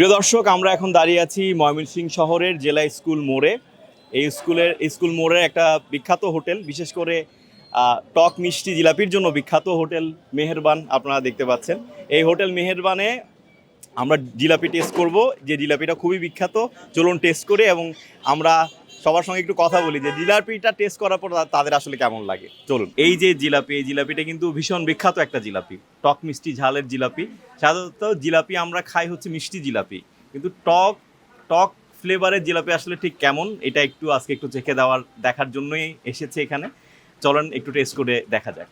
প্রিয় দর্শক, আমরা এখন দাঁড়িয়ে আছি ময়মনসিংহ শহরের জেলা স্কুল মোড়ে। এই স্কুলের, স্কুল মোড়ের একটা বিখ্যাত হোটেল, বিশেষ করে টক মিষ্টি জিলাপির জন্য বিখ্যাত হোটেল মেহেরবান আপনারা দেখতে পাচ্ছেন। এই হোটেল মেহেরবানে আমরা জিলাপি টেস্ট করব। যে জিলাপিটা খুবই বিখ্যাত, চলুন টেস্ট করে এবং আমরা সবার সঙ্গে একটু কথা বলি যে জিলাপিটা টেস্ট করার পর তাদের আসলে কেমন লাগে। চলুন, এই যে জিলাপি, এই জিলাপিটা কিন্তু ভীষণ বিখ্যাত একটা জিলাপি। টক মিষ্টি ঝালের জিলাপি। সাধারণত জিলাপি আমরা খাই হচ্ছে মিষ্টি জিলাপি। কিন্তু টক টক ফ্লেভারের জিলাপি আসলে ঠিক কেমন এটা একটু আজকে একটু চেখে দেওয়ার দেখার জন্যই এসেছে এখানে। চলেন একটু টেস্ট করে দেখা যাক।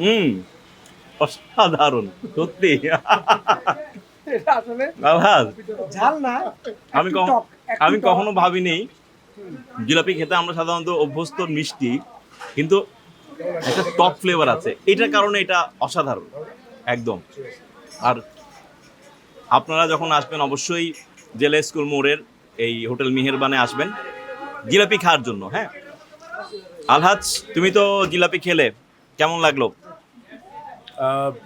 হুম অসাধারণ সত্যি। আসলে ঝাল না আমি আমি কখনো ভাবিনি জিলাপি খেতে আমরা সাধারণত অভ্যস্ত, মিষ্টি, কিন্তু একটা টক ফ্লেভার আছে। এটার কারণে এটা অসাধারণ, একদম। আর আপনারা যখন আসবেন, অবশ্যই জেলা স্কুল মোড়ের এই হোটেল মিহেরবানে আসবেন, জিলাপি খাওয়ার জন্য হ্যাঁ? আলহাজ, তুমি তো জিলাপি খেলে, কেমন লাগল?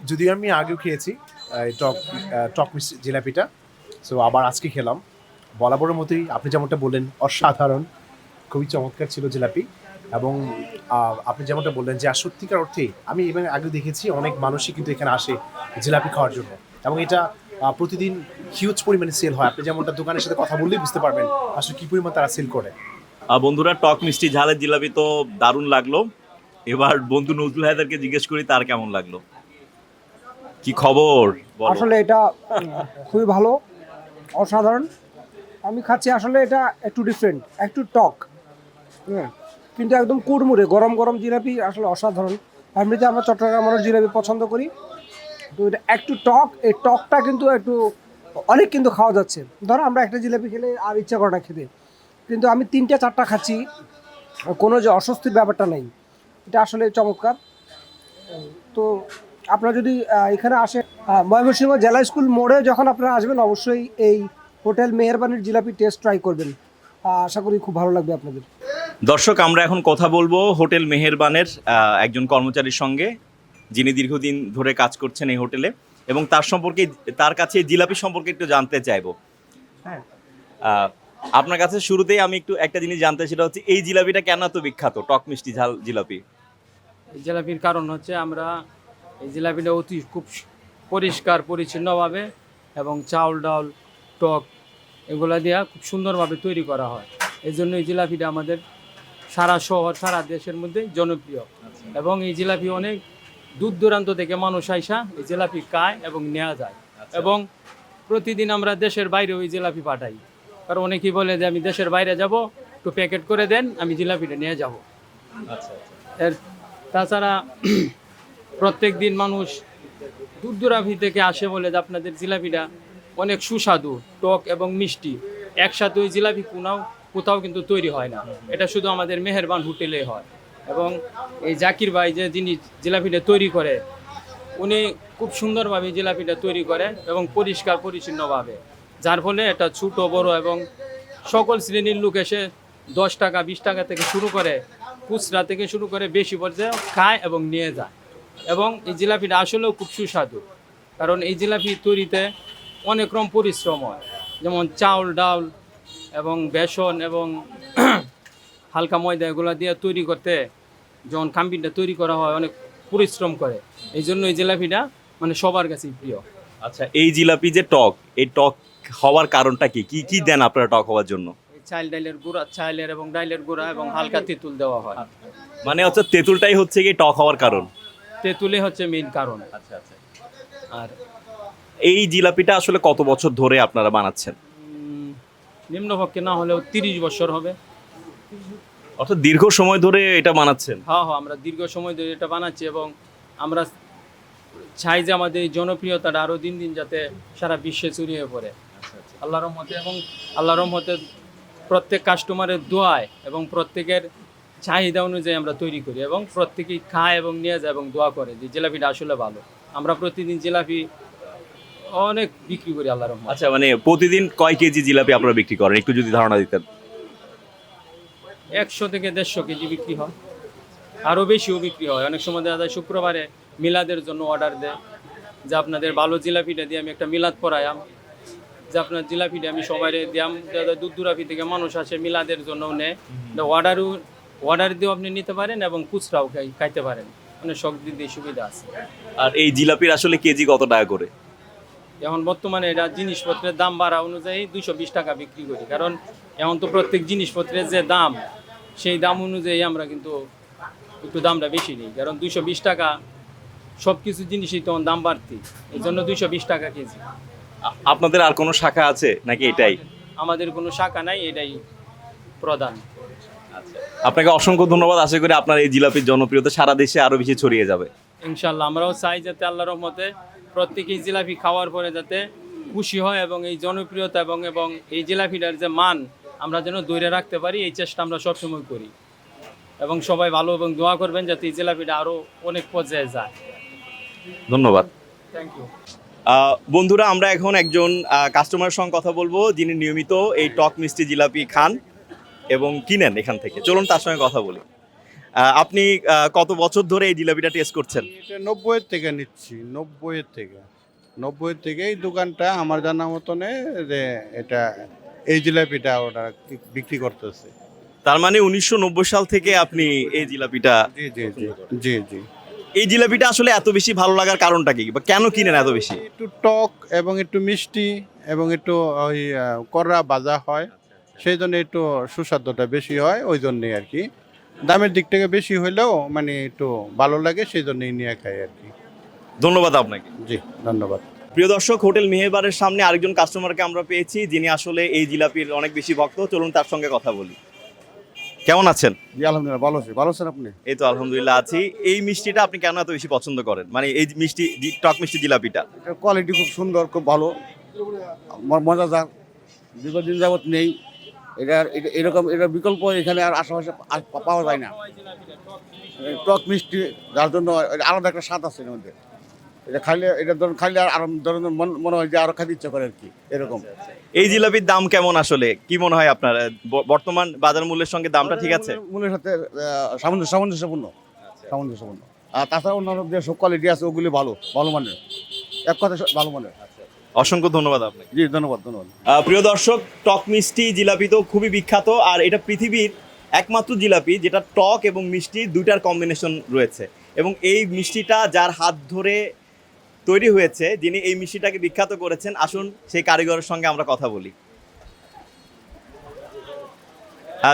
যদিও আমি আগেও খেয়েছি টক টক জিলাপিটা সো আবার আজকে খেলাম। বরাবরের মতোই আপনি যেমনটা বললেন অসাধারণ খুবই চমৎকার ছিল জিলাপি এবং আপনি যেমনটা বললেন যে আর সত্যিকার অর্থে আমি এবং আগে দেখেছি অনেক মানুষই কিন্তু এখানে আসে জিলাপি খাওয়ার জন্য এবং এটা প্রতিদিন হিউজ পরিমাণে সেল হয়। আপনি যেমনটা দোকানের সাথে কথা বললেই বুঝতে পারবেন আসলে কী পরিমাণ তারা সেল করে। বন্ধুরা টক মিষ্টি ঝালের জিলাপি তো দারুণ লাগল। এবার বন্ধু নজরুল হায়দারকে জিজ্ঞেস করি তার কেমন লাগল। কি খবর? আসলে এটা খুবই ভালো অসাধারণ। আমি খাচ্ছি আসলে এটা একটু ডিফারেন্ট একটু টক। হ্যাঁ কিন্তু একদম কুড়মুড়ে, গরম গরম জিলাপি আসলে অসাধারণ। এমনিতে আমরা চট্টগ্রাম মানুষ জিলাপি পছন্দ করি। তো এটা একটু টক, এই টকটা কিন্তু একটু অনেক কিন্তু খাওয়া যাচ্ছে। ধরো আমরা একটা জিলাপি খেলে আর ইচ্ছা করে না খেতে। কিন্তু আমি তিনটা, চারটা খাচ্ছি, কোনো যে অস্বস্তির ব্যাপারটা নেই। এটা আসলে চমৎকার। তো আপনারা যদি এখানে আসে ময়মনসিংহ জেলা স্কুল মোড়ে যখন আপনারা আসবেন, অবশ্যই এই হোটেল মেহেরবানির জিলাপি টেস্ট ট্রাই করবেন। আশা করি খুব ভালো লাগবে আপনাদের। দর্শক আমরা এখন কথা বলব হোটেল মেহেরবানের একজন কর্মচারীর সঙ্গে যিনি দীর্ঘদিন ধরে কাজ করছেন এই হোটেলে এবং তার সম্পর্কে তার কাছে জিলাপি সম্পর্কে একটু জানতে চাইব। হ্যাঁ। আপনার কাছে শুরুতেই আমি একটু একটা জিনিস জানতে সেটা হচ্ছে এই জিলাপিটা কেন এত বিখ্যাত টক মিষ্টি ঝাল জিলাপি? এই জিলাপির কারণ হচ্ছে আমরা এই জিলাপিটা অতি খুব পরিষ্কার পরিচ্ছন্নভাবে এবং চাউল ডাল টক এগুলা দিয়া খুব সুন্দরভাবে তৈরি করা হয়। এই জন্য এই জিলাপিটা আমাদের সারা শহর সারা দেশের মধ্যে জনপ্রিয়। এবং এই জিলাপি অনেক দূর দূরান্ত থেকে মানুষ আইসা এই জিলাপি খায় এবং নেওয়া যায়। এবং প্রতিদিন আমরা দেশের বাইরে ওই জিলাপি পাঠাই। কারণ অনেকেই বলে যে আমি দেশের বাইরে যাব একটু প্যাকেট করে দেন আমি জিলাপিটা নিয়ে যাব। আচ্ছা। এর তাছাড়া প্রত্যেক দিন মানুষ দূর দূরাভি থেকে আসে বলে যে আপনাদের জিলাপিটা অনেক সুস্বাদু, টক এবং মিষ্টি। একসাথে ওই জিলাপি কোনাও কোথাও কিন্তু তৈরি হয় না। এটা শুধু আমাদের মেহেরবান হোটেলে হয়। এবং এই জাকির ভাই যে যিনি জিলাপিটা তৈরি করে, উনি খুব সুন্দরভাবে জিলাপিটা তৈরি করে এবং পরিষ্কার পরিচ্ছন্নভাবে। যার ফলে এটা ছোটো, বড় এবং সকল শ্রেণির লোক এসে দশ টাকা, বিশ টাকা থেকে শুরু করে খুচরা থেকে শুরু করে বেশি পর্যায়ে খায় এবং নিয়ে যায়। এবং এই জিলাপিটা আসলেও খুব সুস্বাদু। কারণ এই জিলাপি তৈরিতে অনেক রকম পরিশ্রম হয়। যেমন চাউল ডাউল এবং বেসন এবং হালকা ময়দা এগুলো দিয়ে তৈরি করতে যখন কাম্পিনটা তৈরি করা হয় অনেক পরিশ্রম করে। এই জন্য এই জিলাপিটা মানে সবার কাছেই প্রিয়। আচ্ছা এই জিলাপি যে টক এই টক হওয়ার কারণটা কি? কি কি দেন আপনারা টক হওয়ার জন্য? এই চাল ডাইলের গুঁড়া চাইলের এবং ডাইলের গুঁড়া এবং হালকা তেঁতুল দেওয়া হয়। মানে হচ্ছে তেঁতুলটাই হচ্ছে কি টক হওয়ার কারণ? তেঁতুলে হচ্ছে মেইন কারণ। আচ্ছা আচ্ছা। আর এই জিলাপিটা আসলে কত বছর ধরে আপনারা বানাচ্ছেন? নিম্নপক্ষে না হলেও তিরিশ বছর হবে। অর্থাৎ দীর্ঘ সময় ধরে এটা বানাচ্ছেন? হ্যাঁ হ্যাঁ আমরা দীর্ঘ সময় ধরে এটা বানাচ্ছি এবং আমরা চাই যে আমাদের এই জনপ্রিয়তাটা আরও দিন দিন যাতে সারা বিশ্বে ছড়িয়ে পড়ে। আল্লাহর রহমতে এবং আল্লাহর রহমতে প্রত্যেক কাস্টমারের দোয়ায় এবং প্রত্যেকের চাহিদা অনুযায়ী আমরা তৈরি করি এবং প্রত্যেকেই খায় এবং নিয়ে যায় এবং দোয়া করে যে জিলাপিটা আসলে ভালো। আমরা প্রতিদিন জিলাপি অনেক বিক্রি করি আল্লাহর রহমতে। আচ্ছা মানে প্রতিদিন কয় কেজি জিলাপি আপনারা বিক্রি করেন? একটু যদি ধারণা দিতেন। একশো থেকে দেড়শো কেজি বিক্রি হয়। আরও বেশিও বিক্রি হয়। অনেক সময় দেখা যায় শুক্রবারে মিলাদের জন্য অর্ডার দেয়। যে আপনাদের ভালো জিলাপিটা দিয়ে আমি একটা মিলাদ পড়ায়াম যে আপনার জিলাপিটা আমি সবাই দিয়াম। দূর দূরাপি থেকে মানুষ আসে মিলাদের জন্য নেয়। অর্ডারও অর্ডার দিয়েও আপনি নিতে পারেন এবং খুচরাও খাই- খাইতে পারেন। মানে সব দিক দিয়ে সুবিধা আছে। আর এই জিলাপির আসলে কেজি কত টাকা করে? এখন বর্তমানে এটা জিনিসপত্রের দাম বাড়া অনুযায়ী দুশো বিশ টাকা বিক্রি করি। কারণ এখন তো প্রত্যেক জিনিসপত্রের যে দাম সেই দাম অনুযায়ী আমরা কিন্তু একটু দামটা বেশি নিই। কারণ দুইশো বিশ টাকা সব কিছু জিনিসই তখন দাম বাড়তি। এই জন্য দুইশো বিশ টাকা কেজি। আপনাদের আর কোনো শাখা আছে নাকি এটাই? আমাদের কোনো শাখা নাই এটাই প্রধান। আপনাকে অসংখ্য ধন্যবাদ। আশা করি আপনার এই জিলাপির জনপ্রিয়তা সারা দেশে আরও বেশি ছড়িয়ে যাবে। ইনশাল্লাহ আমরাও চাই যাতে আল্লাহ রহমতে প্রত্যেকেই জিলাপি খাওয়ার পরে যাতে খুশি হয় এবং এই জনপ্রিয়তা এবং এবং এই জিলাপিটার যে মান আমরা যেন ধরে রাখতে পারি এই চেষ্টা আমরা সবসময় করি। এবং সবাই ভালো এবং দোয়া করবেন যাতে এই জিলাপিটা আরও অনেক পর্যায়ে যায়। ধন্যবাদ। থ্যাংক ইউ বন্ধুরা আমরা এখন একজন কাস্টমারের সঙ্গে কথা বলব যিনি নিয়মিত এই টক মিষ্টি জিলাপি খান এবং কিনেন এখান থেকে। চলুন তার সঙ্গে কথা বলি। আপনি কত বছর ধরে এই জিলাপিটা টেস্ট করছেন? এটা নব্বইয়ের থেকে নিচ্ছি নব্বইয়ের থেকে। নব্বইয়ের থেকে এই দোকানটা আমার জানা মতনে যে এটা এই জিলাপিটা ওরা কি- বিক্রি করতেছে। তার মানে উনিশশো সাল থেকে আপনি এই জিলাপিটা জি জি জি জি জি। এই জিলাপিটা আসলে এত বেশি ভালো লাগার কারণটা কি? বা কেন কিনেন এত বেশি? একটু টক এবং একটু মিষ্টি এবং একটু ওই কররা ভাজা হয় সেই জন্য একটু সুস্বাদুটা বেশি হয় ওই জন্যই আর কি। দামের দিক থেকে বেশি হইলেও মানে একটু ভালো লাগে সেই জন্যই নিয়ে খাই আর কি। ধন্যবাদ আপনাকে। জি ধন্যবাদ। প্রিয় দর্শক হোটেল মেহেরবারের সামনে আরেকজন কাস্টমারকে আমরা পেয়েছি যিনি আসলে এই জিলাপির অনেক বেশি ভক্ত। চলুন তার সঙ্গে কথা বলি। কেমন আছেন? জি আলহামদুলিল্লাহ ভালো আছি। ভালো আছেন আপনি? এই তো আলহামদুলিল্লাহ আছি। এই মিষ্টিটা আপনি কেন এত বেশি পছন্দ করেন? মানে এই মিষ্টি টক মিষ্টি জিলাপিটা? কোয়ালিটি খুব সুন্দর খুব ভালো। মজাদার। দীর্ঘদিন যাবত নেই। এটা- এরকম এটার বিকল্প এখানে আর আশেপাশে পাওয়া যায় না। টক মিষ্টি যার জন্য এটা আলাদা একটা স্বাদ আছে এর মধ্যে। এটা খাইলে এটা ধরুন খাইলে আর ধরুন মন- মনে হয় যে আরও খাইতে ইচ্ছা করে আর কি এরকম। এই জিলাপির দাম কেমন আসলে? কি মনে হয় আপনার? বর্তমান বাজার মূল্যের সঙ্গে দামটা ঠিক আছে? মূলের সাথে সামঞ্জস্য সামঞ্জস্যপূর্ণ। সামঞ্জস্যপূর্ণ। আর তাছাড়া অন্যান্য যে সব কোয়ালিটি আছে ওগুলি ভালো ভালো মানের। এক কথা ভালো মানের। অসংখ্য ধন্যবাদ আপনাকে। জি ধন্যবাদ ধন্যবাদ। প্রিয় দর্শক টক মিষ্টি জিলাপি তো খুবই বিখ্যাত আর এটা পৃথিবীর একমাত্র জিলাপি যেটা টক এবং মিষ্টি দুইটার কম্বিনেশন রয়েছে। এবং এই মিষ্টিটা যার হাত ধরে তৈরি হয়েছে যিনি এই মিষ্টিটাকে বিখ্যাত করেছেন আসুন সেই কারিগরের সঙ্গে আমরা কথা বলি।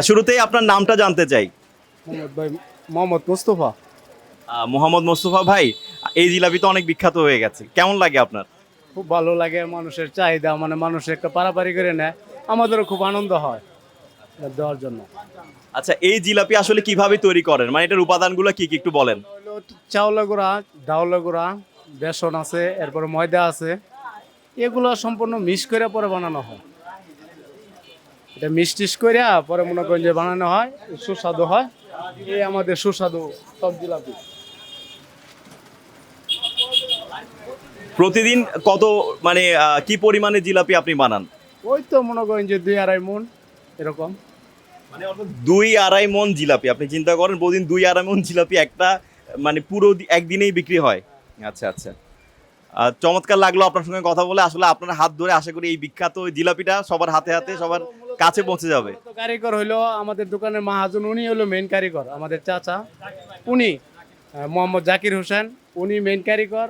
শুরুতেই আপনার নামটা জানতে চাই। মোহাম্মদ ভাই মোহাম্মদ মুস্তফা। মোহাম্মদ মোস্তফা ভাই এই জিলাপি তো অনেক বিখ্যাত হয়ে গেছে। কেমন লাগে আপনার? খুব ভালো লাগে মানুষের চাহিদা মানে মানুষ একটা পারাপারি করে নেয়। আমাদেরও খুব আনন্দ হয় দেওয়ার জন্য। আচ্ছা এই জিলাপি আসলে কীভাবে তৈরি করেন? মানে এটার উপাদানগুলো কি কি একটু বলেন। চাউলের গুঁড়া ডাউলের গুঁড়া বেসন আছে এরপরে ময়দা আছে এগুলো সম্পূর্ণ মিক্স করে পরে বানানো হয়। এটা মিক্স টিস করে পরে মনে করেন যে বানানো হয় সুস্বাদু হয়। এই আমাদের সুস্বাদু সব জিলাপি। প্রতিদিন কত মানে কি পরিমাণে জিলাপি আপনি বানান? ওই তো মনে করেন যে দুই আড়াই মন এরকম। দুই আড়াই মন জিলাপি। আপনি চিন্তা করেন প্রতিদিন দুই আড়াই মন জিলাপি একটা মানে পুরো একদিনেই বিক্রি হয়। আচ্ছা আচ্ছা। চমৎকার লাগল আপনার সঙ্গে কথা বলে। আসলে আপনার হাত ধরে আশা করি এই বিখ্যাত জিলাপিটা সবার হাতে হাতে সবার কাছে পৌঁছে যাবে। কারিগর হইল আমাদের দোকানের মাহাজন উনি হলো মেন কারিগর আমাদের চাচা। উনি মোহাম্মদ জাকির হোসেন। উনি মেন কারিগর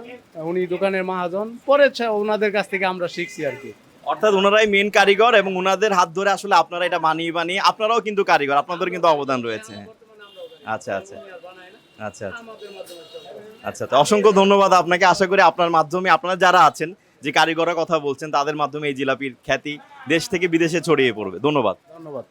উনি দোকানের মাহাজন। পরে ওনাদের কাছ থেকে আমরা শিখছি আর কি। অর্থাৎ ওনারাই মেন কারিগর এবং ওনাদের হাত ধরে আসলে আপনারা এটা বানিয়ে বানিয়ে আপনারাও কিন্তু কারিগর আপনাদের কিন্তু অবদান রয়েছে। আচ্ছা আচ্ছা। আচ্ছা আচ্ছা। আচ্ছা তো অসংখ্য ধন্যবাদ আপনাকে। আশা করি আপনার মাধ্যমে আপনারা যারা আছেন যে কারিগরের কথা বলছেন তাদের মাধ্যমে এই জিলাপির খ্যাতি দেশ থেকে বিদেশে ছড়িয়ে পড়বে। ধন্যবাদ। ধন্যবাদ।